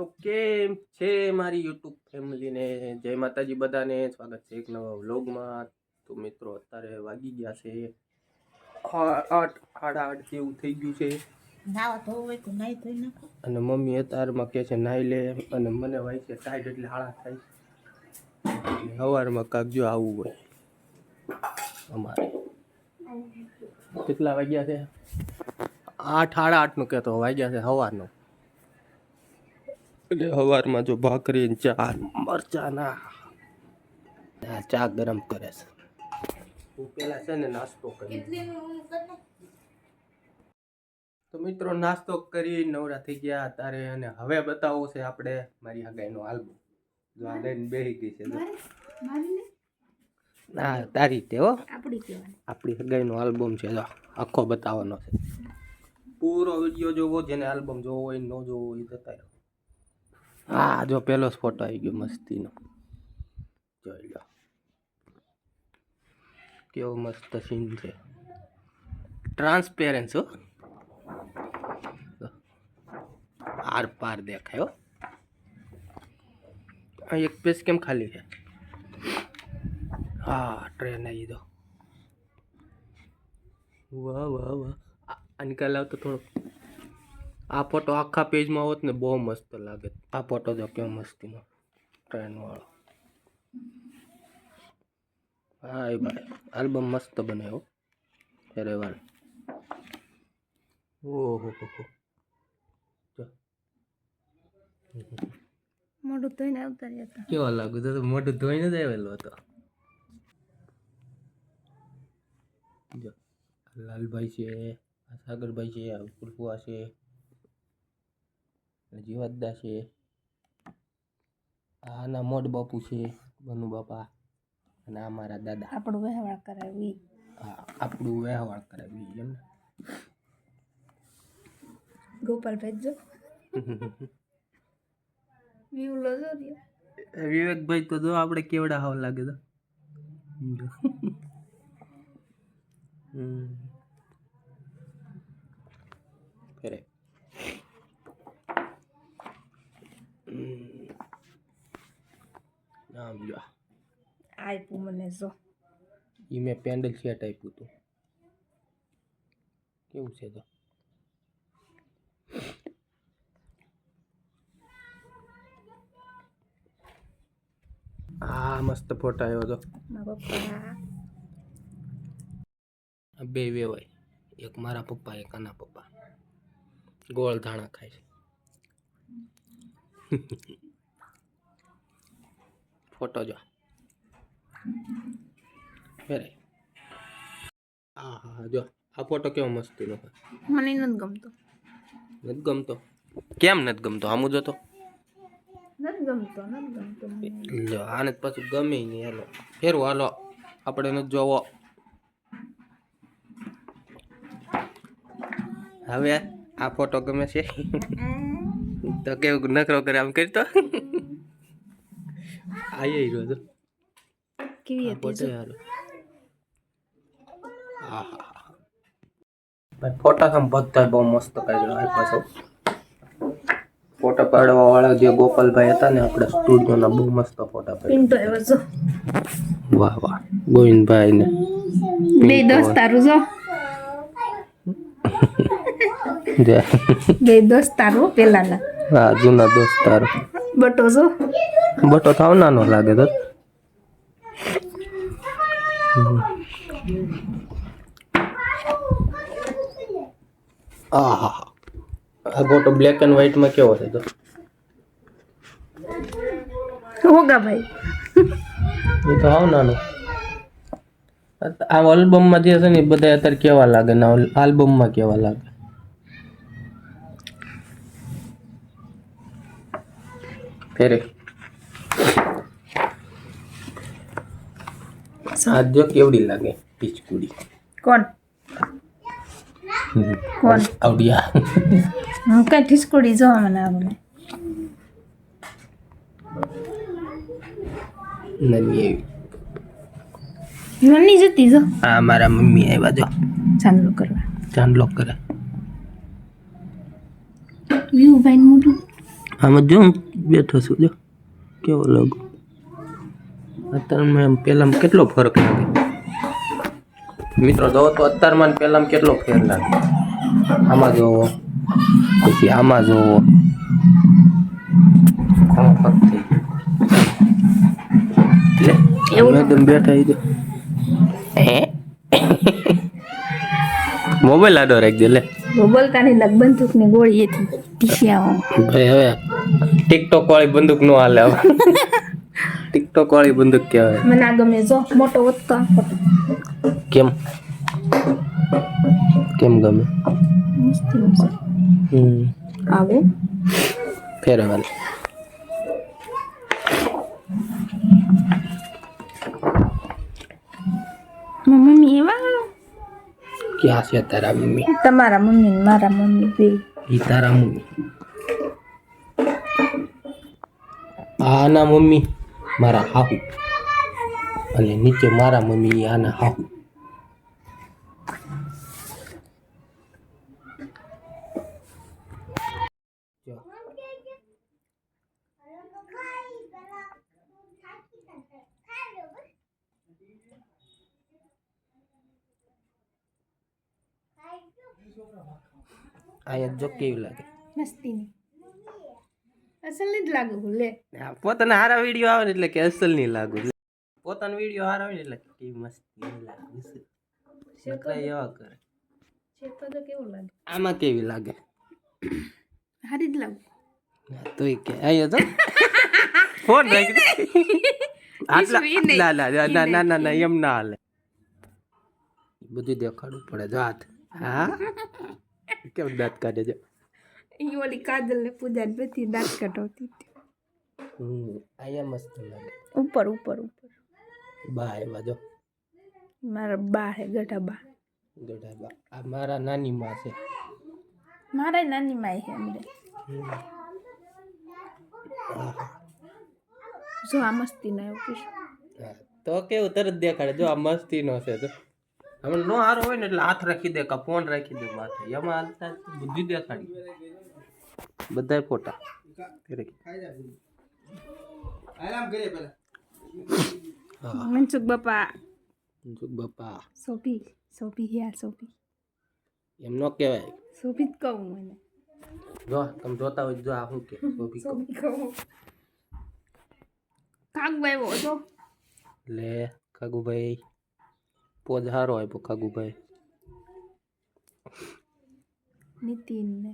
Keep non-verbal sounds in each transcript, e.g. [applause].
તો કેમ છે મારી યુટ્યુબ ફેમિલીને? જય માતાજી બધાને. સ્વાગત છે એક નવા વ્લોગમાં. તો મિત્રો અત્યારે વાગી ગયા છે આઠ સાડા આઠ જેવું થઈ ગયું છે. અને મમ્મી અત્યારમાં કહે છે નાઈ લે. અને મને વાય છે ટાઈટ એટલે હાળા થાય સવારમાં કાગજો આવવું હોય. અમારે. કેટલા વાગ્યા છે? આઠ સાડા આઠનું કહેતો વાગ્યા છે સવારનો. એટલે સવારમાં જો ભાખરી ચા મરચાના. ના ચા ગરમ કરે છે. હું પેલા છે ને નાસ્તો કરી. તો મિત્રો નાસ્તો કરી નવરા થઈ ગયા. તારે અને હવે બતાવો છે આપણે મારી હગાઈનો આલ્બમ. જો આ લઈને બેહી ગઈ છે. ના? તારી તે હો. આપણી હગાઈનો આલ્બમ છે. જો આખો બતાવવાનો છે. પૂરો વીડિયો જોવો જેને આલ્બમ જોવો હોય ન જોવો હોય જતા રહો હા જો પેલો જ ફોટો આવી ગયો મસ્તીનો જોઈ લો કેવો મસ્ત સીન છે ટ્રાન્સપેરન્સ હો આર પાર દેખાય હો આ એક પેજ કેમ ખાલી છે હા ટ્રેન આવી દો વાહ વાહ વાહ આ- આ નિકાલ આવતો થોડો આ ફોટો આખા પેજમાં હોત ને બહુ મસ્ત લાગે. આ ફોટો જો કેવો મસ્તીનો. ટ્રેન વાળો. એ ભાઈ આલ્બમ મસ્ત બનાવ્યો અરે વાર ઓહો હો હો. મોઢું ધોઈને આવતા જતા કેવા લાગુ તો મોઢું ધોઈને જ આવેલો હતો. લાલભાઈ છે સાગરભાઈ છે આ કુલફુઆ છે. આ જીવાતદા છે. આના મોડ બાપુ છે બનુ બાપા. અને આ મારા દાદા. આપણું વહેવાળ કરાવી. હા આપણું વ્યવહાર કરાવી એમ ગોપાલ ભેજો વ્યૂ લો જો. વિવેકભાઈ તો જો આપણે કેવડા હાવ લાગે તો. હમ. ફેરે હમ. આમ જો. આપ્યું મને જો. એ મેં પેન્ડલ સેટ આપ્યું હતું કેવું છે તો? આ મસ્ત ફોટો આવ્યો તો. મારા પપ્પા આ બે વેવાય. એક મારા પપ્પા એક આના પપ્પા. ગોળ ધાણા ખાય છે. ફોટો જો ફેરે હા હા જો આ ફોટો કેવો મસ્તીનો છે મને નથી ગમતો નથી ગમતો કેમ નથી ગમતો આમું જોતો નથી ગમતો નથી ગમતો મને. લ્યો આને તો પાછું ગમે નહીં હાલો ફેરવો હાલો આપણે નથી જોવો હવે આ ફોટો ગમે છે તો કેવું નખરો કરે આમ કરી તો? આઈ રહ્યો તો. કેવી હતી. ભાઈ ફોટા આમ બધા બહુ મસ્ત કાઢ્યો આ પાછો. ફોટા પાડવા વાળા જે ગોપાલભાઈ હતા ને આપણે સ્ટુડિયોના બહુ મસ્ત ફોટા પાડ્યા. વાહ વાહ. ગોવિંદભાઈ ને બે દોસ્તારું જે. [laughs] બે દોસ્તારો પેલાના. હા જૂના દોસ્તાર બટો છો? બટો થાવ નાનો લાગે તો. આહા. આ ફોટો બ્લેક એન્ડ વ્હાઈટમાં કેવો છે તો? હોગા ભાઈ. એ તો હાવ નાનો. આ આલ્બમમાં જે છે ને બધા અત્યારે કેવા લાગે ને આલ્બમમાં કેવા લાગે? ફેરે. આ કેવડી લાગે? પીચકુડી. કોણ? કોણ? આવડિયા. હું કઈ ઠીસકુડી જોવા મને આવડે. નાની એવી. નની જતી જો. આ મારા મમ્મી આવ્યા જો ચાંદલો કરવા. ચાંદલો કરે. વ્યુ ભાઈ મોટું આમ જો. હું બેઠો છું જો. કેવો લાગુ? અત્યારમાં એમ પહેલામાં કેટલો ફરક લાગે? મિત્રો જો તો અત્યારમાં પહેલાં કેટલો ફેર લાગે? આમાં જોવો. પછી આમાં જોવો. ઘણો ફરક થઈ ગયો. એકદમ બેઠા હે? મોબાઈલ આડો રાખી લે. મોબાઈલ બોલતાની લગની ગોળી ટીશિયાઓ ભાઈ હવે ટિકટોક વાળી બંદૂક નો હાલે હવે. [laughs] ટિકટોક વાળી બંદૂક કહેવાય. મને આ ગમે જો મોટો વધતો કેમ? કેમ ગમે? હમ. આવો. ફેરવાલ મમ્મી એવા? ક્યાં છે તારા મમ્મી? તમારા મમ્મી મારા મમ્મી બે તારા mummy. આના મમ્મી મારા હાહુ અને નીચે મારા મમ્મી ઈ આના હાહુ જો. અહીંયા જો કેવી લાગે મસ્તીની અસલ જ લાગુ લે હા, પોતાના હારા વિડીયો આવે ને એટલે કે અસલ નહીં લાગુ પોતાનો વિડીયો હારા આવે ને એટલે કે કેવી મસ્તી લાગુ છે બધા એવા કરે શેકો તો કેવો લાગે આમાં કેવી લાગે હારી જ લાગુ હા, તોય કે અહીંયા તો ફોન રાખી દે. આટલા ઈ નહીં. ના ના ના ના ના ના એમ ના હાલે બધું દેખાડવું પડે જો હાથ હા કેમ દાંત કાઢે છે એ ઓલી કાજલ ને પૂજા ને બધી દાંત કટાવતી હતી. હમ અહીંયા મસ્ત લાગે ઉપર ઉપર ઉપર બા એવા જો મારા બા હે ગઢા બા ગઢા બા આ મારા નાની માં છે મારા નાની માઈ હે અમને જો આ મસ્તી ના એવું કીધું હા, તો કેવું તરત દેખાડે જો આ મસ્તી નો છે તો હમણાં નો હારો હોય ને એટલે હાથ રાખી દે કા ફોન રાખી દે માથે એમાં હાલતા બુદ્ધિ દેખાડી બધાય. હા. મનસુખ બાપા. જો બાપા. સોપી સોપી હિયા સોપી એમ નો કહેવાય. સોપી જ કહું મને. જો તમે જોતા હોય જો આ શું કે. સોપી કહું. કાક બાઈવો જો લે કાગુભાઈ. પોજ હારો આપ્યો કાગુભાઈ. નીતિન ને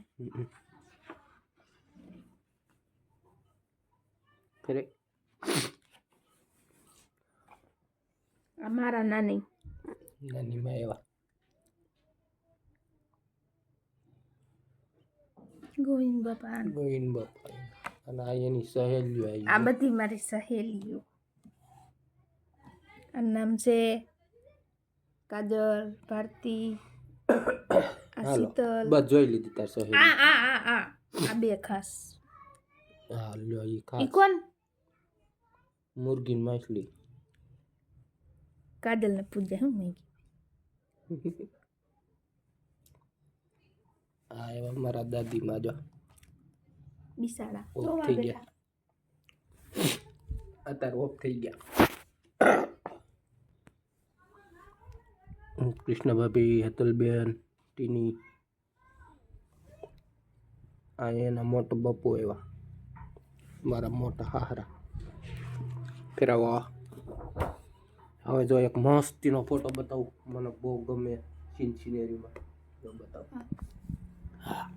હમ. ફેરે આ મારા નાની નાની માં એવા ગોવિંદ બાપા ગોવિંદ બાપા અને આ એની સહેલીઓ આવી આ બધી મારી સહેલીઓ આ નામ છે કાજલ ભારતી [coughs] આ હાલો શીતલ બસ જોઈ લીધી તાર સહેલી આ આ આ આ આ બે ખાસ હા લ્યો ઈ ઈ ખાસ કોણ મુરગી માછલી કાજલ ને પૂજા હું મેગી આ એવા મારા દાદી માં જો બિસાડા ઓફ થઈ ગયા અત્યારે ઓફ થઈ ગયા કૃષ્ણ ભાભી હેતલબેન ટીની આ એના મોટો બપુ એવા મારા મોટા હાહરા ફેરવો હવે જો એક મસ્તીનો ફોટો બતાવું મને બહુ ગમે સીન સિનેરીમાં જો બતાવું હા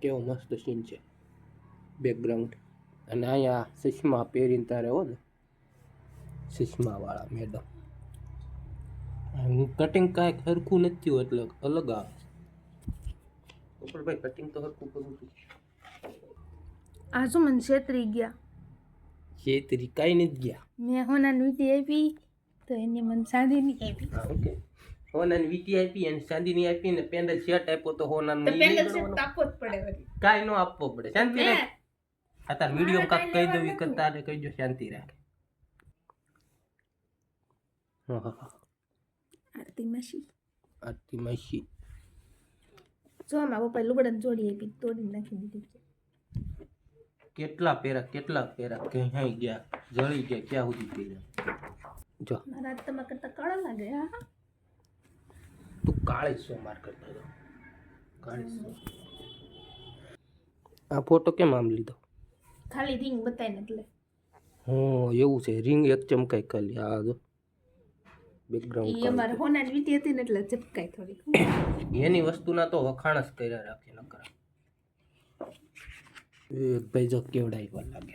કેવો મસ્ત સીન છે બેકગ્રાઉન્ડ અને અહીંયા ચશ્મા પહેરીને તારે હો ને ચશ્માવાળા મેડમ કટિંગ કાંઈક સરખું નથી થયું એટલે અલગ આવે છે ઉપર ભાઈ કટિંગ તો સરખું કરવું છું આ શું મને છેતરી ગયા છેતરી કાંઈ નથી ગયા. મેં હોનાની વીટી આપી તો એને મને સાંધીની આપી. ઓકે. હોનાની વીટી આપી અને ચાંદીની આપી ને પેન્ડલ શર્ટ આપ્યો તો હોનાનું તો પેન્ડલ નહીં આપવો જ પડે કાંઈ ન આપવો પડે. શાંતિ રાખે. આ તાર વીડિયો કાક કહી દઉં કરતા તારે કહીજો શાંતિ રાખે. આરતી માસી આરતી માસી જો આમાં પપ્પાએ લુગડાને જોડી આપી તોડી નાખી દીધી. છે કેટલા પેરા કેટલા પેરા ક્યાંય ગયા જળી ગયા ક્યાં સુધી પીલા જો મારા હાથ તમારા કરતા કાળા લાગે હા તું કાળી સો માર કરતો હતો કાળી સો આ ફોટો કેમ આમ લીધો ખાલી રિંગ બતાવીને એટલે હું એવું છે રિંગ એક ચમકાઈ ખાલી આ જો એ બેકગ્રાઉન્ડ અમારે હોનાની વીટી હતી ને એટલે ઝપકાઈ થોડી એની વસ્તુના તો વખાણ જ કર્યા રાખે નકર વિવેકભાઈ જો કેવડા એવા લાગે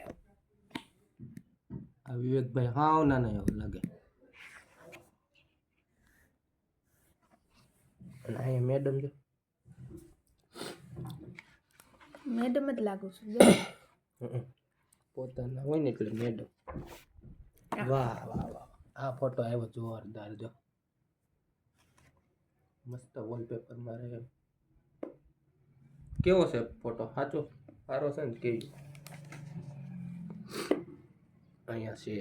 આ વિવેકભાઈ હાવ નાના એવા લાગે અને અહીંયા મેડમ જો મેડમ જ લાગુ છું જો. હમ. પોતાના હોય ને એટલે મેડમ વાહ વાહ વાહ આ ફોટો આવ્યો જોરદાર જો મસ્ત વોલપેપર મારે એમ કેવો છે ફોટો સાચો સારો છે ને કેવી અહીંયા છે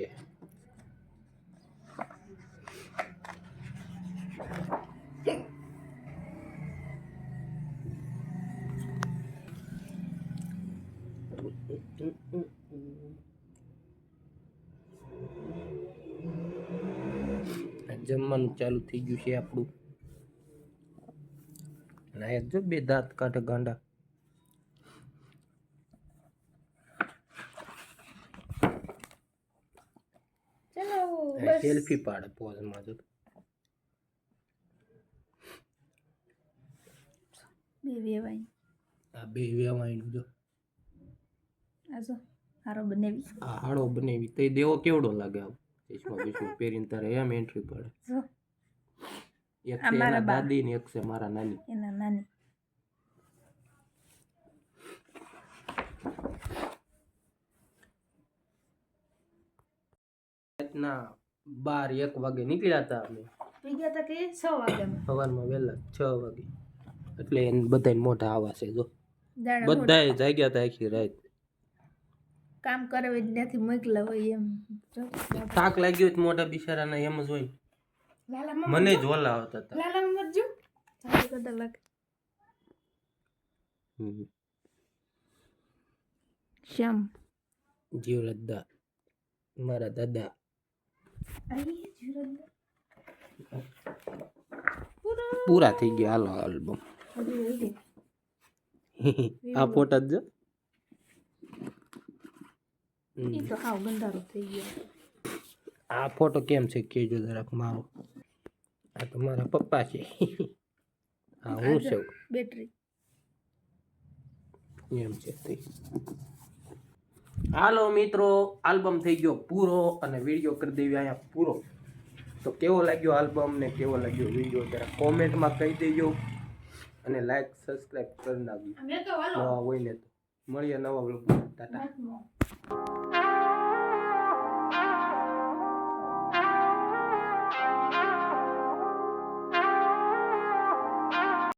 જમવાનું ચાલુ થઈ ગયું છે આપણું અને આ જો બે દાંત કાઢે ગાંડા સેલ્ફી પાડે પોઝમાં જો બે વેવાઈ આ બે વેવાઈનું જો આ જો હારો બનાવી આ હાડો બનાવી તે દેવો કેવડો લાગે આવું ચશ્મા બીસમાં પહેરીને તારે એમ એન્ટ્રી પડે જો એક આ છે મારા એના બા. દાદી ને એક છે મારા નાની એના નાની રાતના બાર એક વાગે નીકળ્યા હતા અમે. નીકળ્યા હતા કે છ વાગે સવારમાં વહેલા છ વાગે. એટલે એને બધા મોઢા આવા છે જો. બધા જાગ્યા હતા આખી રાત. કામ કરે હોય ત્યાંથી મોકલા હોય એમ. થાક લાગ્યો હોય મોઢા બિચારાના એમ જ હોય. મને જ ઓલા આવતા હતા લાલા મરજો કરતા લાગે. શ્યામ. મારા દાદા. પૂરો પૂરા થઈ ગયા હાલો આલ્બમ હજી રહી ગઈ. આ ફોટા જ જો હમ. ઈ તો હાવ ગંધારો થઈ ગયો આ ફોટો કેમ છે કેજો જરાક મારો આ તો મારા પપ્પા છે હા હું છું બેટરી એમ છે તે હાલો મિત્રો આલ્બમ થઈ ગયો પૂરો અને વીડિયો કરી દેવી અહીંયા પૂરો. તો કેવો લાગ્યો આલ્બમ ને કેવો લાગ્યો વીડિયો જરા કોમેન્ટમાં કહી દેજો અને લાઈક સબસ્ક્રાઈબ કરી નાખજો. નવા હોય ને તો. મળીએ નવા ટાટા.